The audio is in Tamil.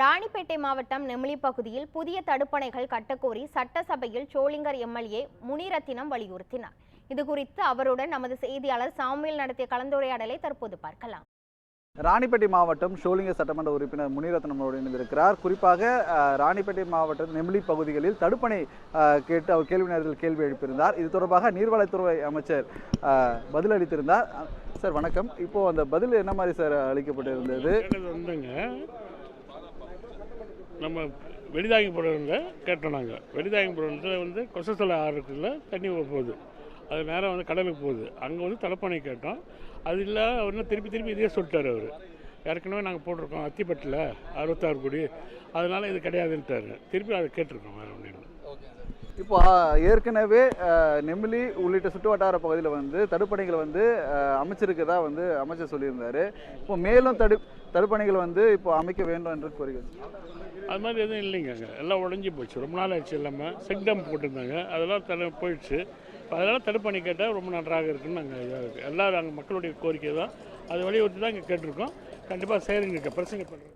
ராணிப்பேட்டை மாவட்டம் நெமிலி பகுதியில் புதிய தடுப்பணைகள் கட்டக்கோரி சட்டசபையில் சோளிங்கர் எம்எல்ஏ முனிரத்தினம் வலியுறுத்தினார். இது குறித்து அவருடன் நமது செய்தியாளர் சாமுவேல் நடத்திய கலந்துரையாடலை தற்போது பார்க்கலாம். ராணிப்பேட்டை மாவட்டம் ஷோலிங்க சட்டமன்ற உறுப்பினர் முனிரத்னமோடு இணைந்திருக்கிறார். குறிப்பாக ராணிப்பேட்டை மாவட்டம் நெமிலி பகுதிகளில் தடுப்பணை கேட்டு அவர் கேள்வி நேரத்தில் கேள்வி எழுப்பியிருந்தார். இது தொடர்பாக நீர்வளத்துறை அமைச்சர் பதிலளித்திருந்தார் சார் வணக்கம். இப்போ அந்த பதில் என்ன மாதிரி சார் அளிக்கப்பட்டிருந்தது? நம்ம வந்துங்க நம்ம கேட்டோம் நாங்கள் வெடிதாங்கிபுரத்தில் வந்து கொசசல ஆறு இருக்குல்ல தண்ணி போகுது. அது நேரம் வந்து கடலுக்கு போகுது. அங்கே வந்து தலப்பானை கேட்டோம். அது இல்லை அவர் திருப்பி திருப்பி இதே சொல்லிட்டார் அவர். ஏற்கனவே நாங்கள் போட்டிருக்கோம் அத்திப்பட்டில் அறுபத்தாறு கோடி. அதனால் இது கிடையாதுன்ட்டாரு. திருப்பி அதை கேட்டிருக்கோம் வேறு ஒன்றும் இல்லை. இப்போ ஏற்கனவே அஹ், நெமிலி உள்ளிட்ட சுற்று வட்டார பகுதியில் வந்து தடுப்பணைகள் வந்து அமைச்சிருக்கதா வந்து அமைச்சர் சொல்லியிருந்தார். இப்போ மேலும் தடு தடுப்பணைகள் வந்து இப்போ அமைக்க வேண்டும் என்று கோரிக்கை அது மாதிரி எதுவும் இல்லைங்க. அங்கே எல்லாம் உடஞ்சி போச்சு. ரொம்ப நாள் ஆச்சு இல்லாமல் செக் டேம் போட்டிருந்தாங்க. அதெல்லாம் தடு போயிடுச்சு. அதெல்லாம் தடுப்பணி கேட்டால் ரொம்ப நன்றாக இருக்குன்னு நாங்கள் இதாக இருக்குது எல்லோரும் அங்கே மக்களுடைய கோரிக்கை தான். அது வலியுறுத்தி தான் இங்கே கேட்டிருக்கோம். கண்டிப்பாக செய்கிறீங்க பிரச்சனை பண்ணுறோம்